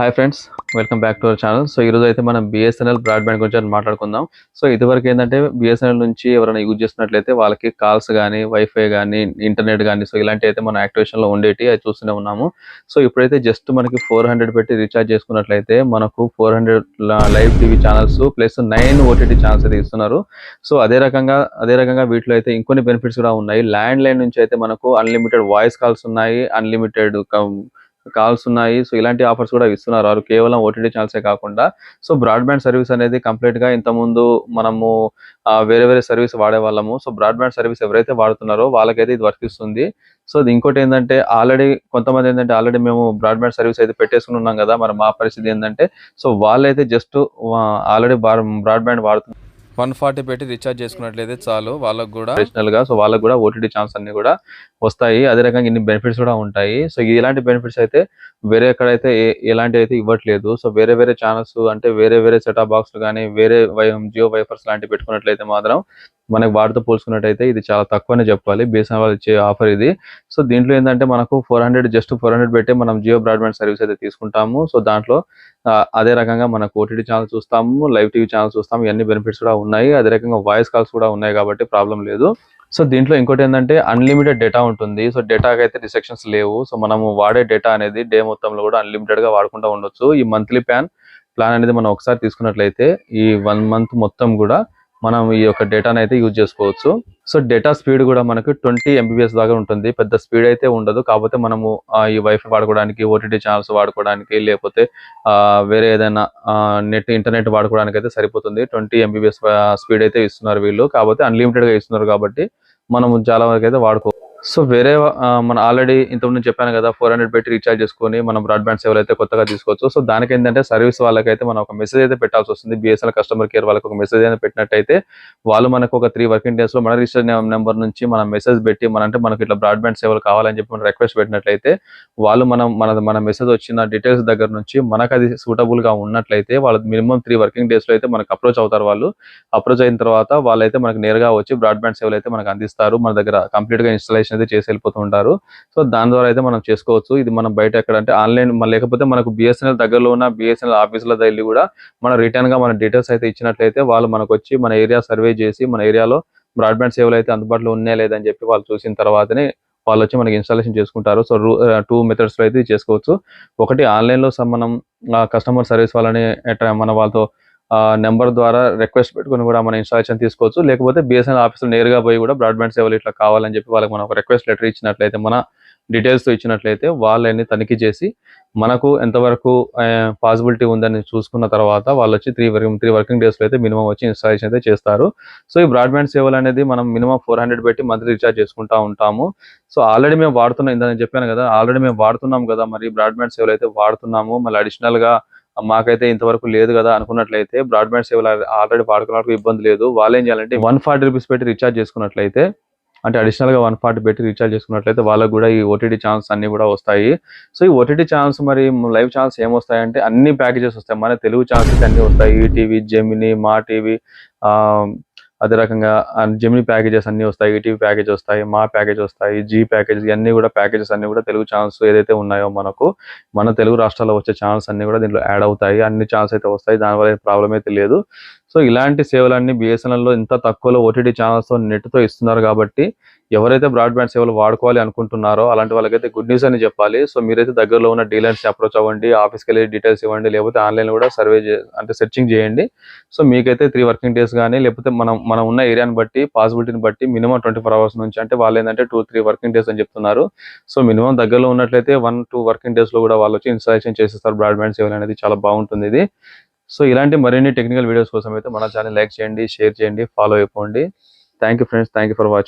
Hi friends welcome back to our channel so ఈరోజు అయితే మనం బిఎస్ఎన్ఎల్ బ్రాడ్బ్యాండ్ గురించి మాట్లాడుకుందాం. సో ఇదివరకు ఏంటంటే బిఎస్ఎన్ఎల్ నుంచి ఎవరైనా యూజ్ చేస్తున్నట్లయితే వాళ్ళకి కాల్స్ కానీ వైఫై కానీ ఇంటర్నెట్ కానీ సో ఇలాంటి అయితే మన యాక్టివేషన్లో ఉండేటి అది చూస్తూనే ఉన్నాము. సో ఇప్పుడైతే జస్ట్ మనకి ఫోర్ హండ్రెడ్ పెట్టి రీఛార్జ్ చేసుకున్నట్లయితే మనకు four hundred live TV channels plus nine OTT channels అయితే ఇస్తున్నారు. సో అదే రకంగా అదే రకంగా వీటిలో అయితే ఇంకొన్ని బెనిఫిట్స్ కూడా ఉన్నాయి. ల్యాండ్ లైన్ నుంచి అయితే మనకు అన్లిమిటెడ్ వాయిస్ కాల్స్ ఉన్నాయి. అన్లిమిటెడ్ కాల్స్ ఉన్నాయి సో ఇలాంటి ఆఫర్స్ కూడా ఇస్తున్నారు. వారు కేవలం ఓటీటీ ఛానల్సే కాకుండా. సో బ్రాడ్బ్యాండ్ సర్వీస్ అనేది కంప్లీట్గా ఇంతకుముందు మనము వేరే వేరే సర్వీస్ వాడే వాళ్ళము. సో బ్రాడ్బ్యాండ్ సర్వీస్ ఎవరైతే వాడుతున్నారో వాళ్ళకైతే ఇది వర్తిస్తుంది సో ఇంకోటి ఏంటంటే ఆల్రెడీ కొంతమంది ఏంటంటే ఆల్రెడీ మేము బ్రాడ్బ్యాండ్ సర్వీస్ అయితే పెట్టేసుకుని ఉన్నాం కదా మరి మా పరిస్థితి ఏంటంటే సో వాళ్ళైతే జస్ట్ ఆల్రెడీ బ్రాడ్బ్యాండ్ వాడుతున్నారు. వన్ ఫార్టీ పెట్టి రీఛార్జ్ చేసుకున్నట్లయితే చాలు. వాళ్ళకు కూడా అడిషనల్గా సో వాళ్ళకు కూడా ఓటీటీ ఛాన్స్ అన్ని కూడా వస్తాయి. అదే రకంగా ఇన్ని బెనిఫిట్స్ కూడా ఉంటాయి. సో ఇలాంటి బెనిఫిట్స్ అయితే వేరే ఎక్కడైతే ఏ- ఎలాంటి అయితే ఇవ్వట్లేదు. సో వేరే వేరే ఛానల్స్ అంటే వేరే వేరే సెటప్ బాక్స్ కానీ వేరే జియో వైఫర్స్ లాంటివి పెట్టుకున్నట్లయితే మాత్రం మనకి వాటితో పోల్చుకున్నట్టయితే ఇది చాలా తక్కువనే చెప్పాలి. బీఎస్ఎన్ఎల్ వాళ్ళు ఇచ్చే ఆఫర్ ఇది. సో దీంట్లో ఏంటంటే మనకు four hundred just four hundred పెట్టే మనం జియో బ్రాడ్బ్యాండ్ సర్వీస్ అయితే తీసుకుంటాము. సో దాంట్లో అదే రకంగా మనకు ఓటీటీ ఛానల్ చూస్తాము లైవ్ టీవీ ఛానల్ చూస్తాము ఇవన్నీ బెనిఫిట్స్ కూడా ఉన్నాయి. అదే రకంగా వాయిస్ కాల్స్ కూడా ఉన్నాయి కాబట్టి ప్రాబ్లం లేదు. సో దీంట్లో ఇంకోటి ఏంటంటే అన్లిమిటెడ్ డేటా ఉంటుంది. సో డేటాకి అయితే రిస్ట్రిక్షన్స్ లేవు. సో మనము వాడే డేటా అనేది డే మొత్తంలో కూడా అన్లిమిటెడ్గా వాడుకుంటూ ఉండొచ్చు. ఈ మంత్లీ ప్లాన్ ప్లాన్ అనేది మనం ఒకసారి తీసుకున్నట్లయితే ఈ వన్ మంత్ మొత్తం కూడా మనం ఈ యొక్క డేటాను అయితే యూజ్ చేసుకోవచ్చు. సో డేటా స్పీడ్ కూడా మనకు ట్వంటీ ఎంబీబీఎస్ దాకా ఉంటుంది. పెద్ద స్పీడ్ అయితే ఉండదు. కాకపోతే మనము ఈ వైఫై వాడుకోవడానికి ఓటీటీ ఛానల్స్ వాడుకోవడానికి లేకపోతే వేరే ఏదైనా నెట్ ఇంటర్నెట్ వాడుకోవడానికి అయితే సరిపోతుంది. ట్వంటీ ఎంబీబీఎస్ స్పీడ్ అయితే ఇస్తున్నారు వీళ్ళు. కాకపోతే అన్లిమిటెడ్గా ఇస్తున్నారు కాబట్టి మనం చాలా వరకు అయితే వాడుకో సో వేరే మన ఆల్రెడీ ఇంతకుముందు చెప్పాను కదా ఫోర్ హండ్రెడ్ పెట్టి రీఛార్జ్ చేసుకొని మనం బ్రాడ్బ్యాండ్ సేవలు అయితే కొత్తగా తీసుకోవచ్చు సో దానికి ఏంటంటే సర్వీస్ వాళ్ళకైతే మనం ఒక మెసేజ్ అయితే పెట్టాల్సి వస్తుంది. బిఎస్ఎన్ఎల్ కస్టమర్ కేర్ వాళ్ళకి ఒక మెసేజ్ అయితే పెట్టినట్టయితే వాళ్ళు మనకు ఒక త్రీ వర్కింగ్ డేస్లో మన రిజిస్టర్ నెంబర్ నుంచి మనం మెసేజ్ పెట్టి మన అంటే మనకి ఇట్లా బ్రాడ్బ్యాండ్ సేవలు కావాలని చెప్పి మనం రిక్వెస్ట్ పెట్టినట్లయితే వాళ్ళు మనం మన మన మెసేజ్ వచ్చిన డీటెయిల్స్ దగ్గర నుంచి మనకు అది సూటబుల్గా ఉన్నట్లయితే వాళ్ళు మినిమం త్రీ వర్కింగ్ డేస్లో అయితే మనకు అప్రోచ్ అవుతారు వాళ్ళు. అప్రోచ్ అయిన తర్వాత వాళ్ళైతే మనకు నేరుగా వచ్చి బ్రాడ్బ్యాండ్ సేవలు అయితే మనకు అందిస్తారు. మన దగ్గర కంప్లీట్గా ఇన్స్టాలేషన్ అయితే చేసి వెళ్ళిపోతూ ఉంటారు. సో దాని ద్వారా అయితే మనం చేసుకోవచ్చు. ఇది మనం బయట ఎక్కడ అంటే ఆన్లైన్ లేకపోతే మనకు బిఎస్ఎన్ఎల్ దగ్గరలో ఉన్న బిఎస్ఎన్ఎల్ ఆఫీసుల వెళ్ళి కూడా మన రిటర్న్గా మన డీటెయిల్స్ అయితే ఇచ్చినట్లయితే వాళ్ళు మనకు వచ్చి మన ఏరియా సర్వే చేసి మన ఏరియాలో బ్రాడ్బ్యాండ్ సేవలు అయితే అందుబాటులో ఉన్నాయా లేదని చెప్పి వాళ్ళు చూసిన తర్వాతనే వాళ్ళు వచ్చి మనకి ఇన్స్టాలేషన్ చేసుకుంటారు. సో టూ మెథడ్స్లో అయితే చేసుకోవచ్చు. ఒకటి ఆన్లైన్లో మనం కస్టమర్ సర్వీస్ వాళ్ళని మన వాళ్ళతో నెంబర్ ద్వారా రిక్వెస్ట్ పెట్టుకుని కూడా మనం ఇన్స్టాలేషన్ తీసుకోవచ్చు. లేకపోతే బిఎస్ఎన్ఎల్ ఆఫీసులో నేరుగా పోయి కూడా బ్రాడ్బ్యాండ్ సేవలు ఇట్లా కావాలని చెప్పి వాళ్ళకి మనం ఒక రిక్వెస్ట్ లెటర్ ఇచ్చినట్లయితే మన డీటెయిల్స్తో ఇచ్చినట్లయితే వాళ్ళని తనిఖీ చేసి మనకు ఎంతవరకు పాసిబిలిటీ ఉందని చూసుకున్న తర్వాత వాళ్ళు వచ్చి త్రీ వర్కింగ్ త్రీ వర్కింగ్ డేస్లో అయితే మినిమం వచ్చి ఇన్స్టాలేషన్ అయితే చేస్తారు. సో ఈ బ్రాడ్బ్యాండ్ సేవలు అనేది మనం మినిమం ఫోర్ హండ్రెడ్ పెట్టి మంత్లీ రీఛార్జ్ చేసుకుంటా ఉంటాము. సో ఆల్రెడీ మేము వాడుతున్నాం ఇందని చెప్పాను కదా ఆల్రెడీ మేము వాడుతున్నాం కదా మరి బ్రాడ్బ్యాండ్ సేవలు అయితే వాడుతున్నాము. మళ్ళీ అడిషనల్గా మాకైతే ఇంతవరకు లేదు కదా అనుకున్నట్లయితే బ్రాడ్బ్యాండ్ సేవలు ఆల్రెడీ వాడుకున్నట్టు ఇబ్బంది లేదు. వాళ్ళు ఏం చేయాలంటే వన్ ఫార్టీ రూపీస్ పెట్టి రీఛార్జ్ చేసుకున్నట్లయితే అంటే అడిషనల్గా వన్ ఫార్టీ పెట్టి రీఛార్జ్ చేసుకున్నట్లయితే వాళ్ళకు కూడా ఈ ఓటీటీ ఛాన్స్ అన్ని కూడా వస్తాయి. సో ఈ ఓటీటీ ఛాన్స్ మరి లైవ్ ఛాన్స్ ఏమొస్తాయంటే అన్ని ప్యాకేజెస్ వస్తాయి. మన తెలుగు ఛాన్స్ అన్ని వస్తాయి. ఈటీవీ జెమిని మా టీవీ అదే రకంగా జెమిని ప్యాకేజెస్ అన్ని వస్తాయి ఈటీవీ ప్యాకేజ్ వస్తాయి మా ప్యాకేజ్ వస్తాయి జీ ప్యాకేజ్ ఇవన్నీ కూడా ప్యాకేజెస్ అన్ని కూడా తెలుగు ఛానల్స్ ఏదైతే ఉన్నాయో మనకు మన తెలుగు రాష్ట్రాల్లో వచ్చే ఛానల్స్ అన్ని కూడా దీంట్లో యాడ్ అవుతాయి. అన్ని ఛానల్స్ అయితే వస్తాయి. దానివల్ల ప్రాబ్లం అయితే లేదు. సో ఇలాంటి సేవలన్నీ బిఎస్ఎన్ఎల్లో ఇంత తక్కువలో ఓటీటీ ఛానల్స్తో నెట్తో ఇస్తున్నారు కాబట్టి ఎవరైతే బ్రాడ్బ్యాండ్ సేవలు వాడుకోవాలి అనుకుంటున్నారో అలాంటి వాళ్ళకైతే గుడ్ న్యూస్ అని చెప్పాలి. సో మీరైతే దగ్గరలో ఉన్న డీలర్స్ అప్రోచ్ అవ్వండి ఆఫీస్కి వెళ్ళి డీటెయిల్స్ ఇవ్వండి లేకపోతే ఆన్లైన్ కూడా సర్వే అంటే సెర్చింగ్ చేయండి. సో మీకైతే త్రీ వర్కింగ్ డేస్ కానీ లేకపోతే మనం మనం ఉన్న ఏరియాని బట్టి పాసిబిలిటీని బట్టి మినిమం ట్వంటీ ఫోర్ అవర్స్ నుంచి అంటే వాళ్ళు ఏంటంటే టూ త్రీ వర్కింగ్ డేస్ అని చెప్తున్నారు. సో మినిమం దగ్గరలో ఉన్నట్లయితే వన్ టూ వర్కింగ్ డేస్లో కూడా వాళ్ళు వచ్చి ఇన్స్టాలేషన్ చేసేస్తారు బ్రాడ్బ్యాండ్ సేవలు అనేది చాలా బాగుంటుంది ఇది. సో ఇలాంటి మరిన్ని టెక్నికల్ వీడియోస్ కోసం అయితే మన ఛానల్ లైక్ చేయండి షేర్ చేయండి ఫాలో అయిపోండి. Thank you friends thank you for watching